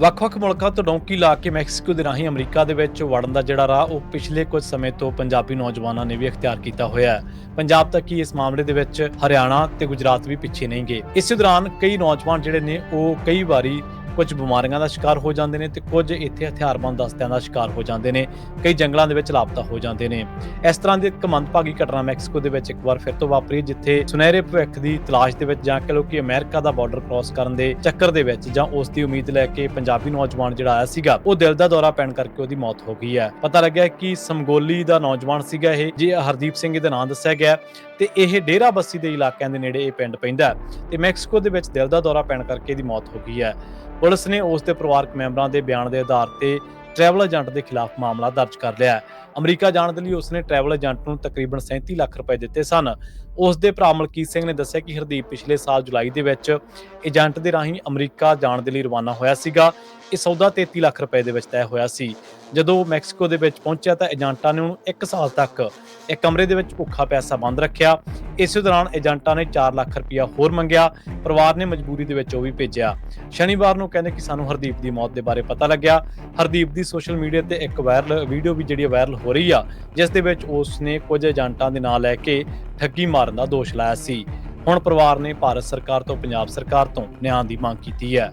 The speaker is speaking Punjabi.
ਵੱਖ-ਵੱਖ ਮੁਲਕਾਂ ਤੋਂ ਡੌਂਕੀ ਲਾ ਕੇ ਮੈਕਸੀਕੋ ਦੇ ਰਾਹੀਂ ਅਮਰੀਕਾ ਦੇ ਵਿੱਚ ਵੜਨ ਦਾ ਜਿਹੜਾ ਰਾਹ, ਉਹ ਪਿਛਲੇ ਕੁਝ ਸਮੇਂ ਤੋਂ ਪੰਜਾਬੀ ਨੌਜਵਾਨਾਂ ਨੇ ਵੀ ਇਖਤਿਆਰ ਕੀਤਾ ਹੋਇਆ ਹੈ। ਪੰਜਾਬ ਤੱਕ ਹੀ ਇਸ ਮਾਮਲੇ ਦੇ ਵਿੱਚ ਹਰਿਆਣਾ ਤੇ ਗੁਜਰਾਤ ਵੀ ਪਿੱਛੇ ਨਹੀਂ ਗਏ ਇਸੇ ਦੌਰਾਨ ਕਈ ਨੌਜਵਾਨ ਜਿਹੜੇ ਨੇ, ਉਹ ਕਈ ਵਾਰੀ ਕੁਝ ਬਿਮਾਰੀਆਂ ਦਾ ਸ਼ਿਕਾਰ ਹੋ ਜਾਂਦੇ ਨੇ ਤੇ ਕੁਝ ਇੱਥੇ ਹਥਿਆਰਬੰਦ ਦਸਤਿਆਂ ਦਾ ਸ਼ਿਕਾਰ ਹੋ ਜਾਂਦੇ ਨੇ, ਕਈ ਜੰਗਲਾਂ ਦੇ ਵਿੱਚ ਲਾਪਤਾ ਹੋ ਜਾਂਦੇ ਨੇ। ਇਸ ਤਰ੍ਹਾਂ ਦੀ ਇੱਕ ਮੰਦਭਾਗੀ ਘਟਨਾ ਮੈਕਸੀਕੋ ਦੇ ਵਿੱਚ ਇੱਕ ਵਾਰ ਫਿਰ ਤੋਂ ਵਾਪਰੀ, ਜਿੱਥੇ ਸੁਨਹਿਰੇ ਭਵਿੱਖ ਦੀ ਤਲਾਸ਼ ਦੇ ਵਿੱਚ ਜਾਂ ਕਿ ਲੋਕੀ ਅਮਰੀਕਾ ਦਾ ਬਾਰਡਰ ਕ੍ਰਾਸ ਕਰਨ ਦੇ ਚੱਕਰ ਦੇ ਵਿੱਚ ਜਾਂ ਉਸ ਦੀ ਉਮੀਦ ਲੈ ਕੇ ਪੰਜਾਬੀ ਨੌਜਵਾਨ ਜਿਹੜਾ ਆਇਆ ਸੀਗਾ, ਉਹ ਦਿਲ ਦਾ ਦੌਰਾ ਪੈਣ ਕਰਕੇ ਉਹਦੀ ਮੌਤ ਹੋ ਗਈ ਹੈ। ਪਤਾ ਲੱਗਿਆ ਕਿ ਸਮਗੋਲੀ ਦਾ ਨੌਜਵਾਨ ਸੀਗਾ ਇਹ, ਜੀ ਹਰਦੀਪ ਸਿੰਘ ਦਾ ਨਾਮ ਦੱਸਿਆ ਗਿਆ, ਤੇ ਇਹ ਡੇਰਾ ਬੱਸੀ ਦੇ ਇਲਾਕਿਆਂ ਦੇ ਨੇੜੇ ਇਹ ਪਿੰਡ ਪੈਂਦਾ ਹੈ। ਤੇ ਮੈਕਸੀਕੋ ਦੇ ਵਿੱਚ ਦਿਲ ਦਾ ਦੌਰਾ ਪੈਣ ਕਰਕੇ ਇਹਦੀ ਮੌਤ ਹੋ ਗਈ ਹੈ। ਪੁਲਿਸ ਨੇ ਉਸ ਦੇ ਪਰਿਵਾਰਕ ਮੈਂਬਰਾਂ ਦੇ ਬਿਆਨ ਦੇ ਆਧਾਰ ਤੇ ਟਰੈਵਲ ਏਜੰਟ ਦੇ ਖਿਲਾਫ ਮਾਮਲਾ ਦਰਜ ਕਰ ਲਿਆ ਹੈ। ਅਮਰੀਕਾ ਜਾਣ ਦੇ ਲਈ ਉਸਨੇ ਟਰੈਵਲ ਏਜੰਟ ਨੂੰ ਤਕਰੀਬਨ 37 ਲੱਖ ਰੁਪਏ ਦਿੱਤੇ ਸਨ। ਉਸ ਦੇ ਭਰਾ ਮਲਕੀਤ ਸਿੰਘ ਨੇ ਦੱਸਿਆ ਕਿ ਹਰਦੀਪ ਪਿਛਲੇ ਸਾਲ ਜੁਲਾਈ ਦੇ ਵਿੱਚ ਏਜੰਟ ਦੇ ਰਾਹੀਂ ਅਮਰੀਕਾ ਜਾਣ ਦੇ ਲਈ ਰਵਾਨਾ ਹੋਇਆ ਸੀਗਾ। ਇਹ ਸੌਦਾ 33 ਲੱਖ ਰੁਪਏ ਦੇ ਵਿੱਚ ਤੈਅ ਹੋਇਆ ਸੀ। ਜਦੋਂ ਉਹ ਮੈਕਸੀਕੋ ਦੇ ਵਿੱਚ ਪਹੁੰਚਿਆ ਤਾਂ ਏਜੰਟਾਂ ਨੇ ਉਹਨੂੰ 1 ਸਾਲ ਤੱਕ ਇੱਕ ਕਮਰੇ ਦੇ ਵਿੱਚ ਭੁੱਖਾ ਪੈਸਾ ਬੰਦ ਰੱਖਿਆ। ਇਸੇ ਦੌਰਾਨ ਏਜੰਟਾਂ ਨੇ 4 ਲੱਖ ਰੁਪਇਆ ਹੋਰ ਮੰਗਿਆ, ਪਰਿਵਾਰ ਨੇ ਮਜਬੂਰੀ ਦੇ ਵਿੱਚ ਉਹ ਵੀ ਭੇਜਿਆ। ਸ਼ਨੀਵਾਰ ਨੂੰ ਕਹਿੰਦੇ ਕਿ ਸਾਨੂੰ ਹਰਦੀਪ ਦੀ ਮੌਤ ਦੇ ਬਾਰੇ ਪਤਾ ਲੱਗਿਆ। ਹਰਦੀਪ ਦੀ ਸੋਸ਼ਲ ਮੀਡੀਆ ਤੇ ਇੱਕ ਵਾਇਰਲ ਵੀਡੀਓ ਵੀ ਜਿਹੜੀ ਵਾਇਰਲ ਹੋ ਰਹੀ ਆ, ਜਿਸ ਦੇ ਵਿੱਚ ਉਸ ਨੇ ਕੁਝ ਏਜੰਟਾਂ ਦੇ ਨਾਂ ਲੈ ਕੇ ਠੱਗੀ ਮਾਰਨ ਦਾ ਦੋਸ਼ ਲਾਇਆ ਸੀ। ਹੁਣ ਪਰਿਵਾਰ ਨੇ ਭਾਰਤ ਸਰਕਾਰ ਤੋਂ, ਪੰਜਾਬ ਸਰਕਾਰ ਤੋਂ ਨਿਆਂ ਦੀ ਮੰਗ ਕੀਤੀ ਹੈ।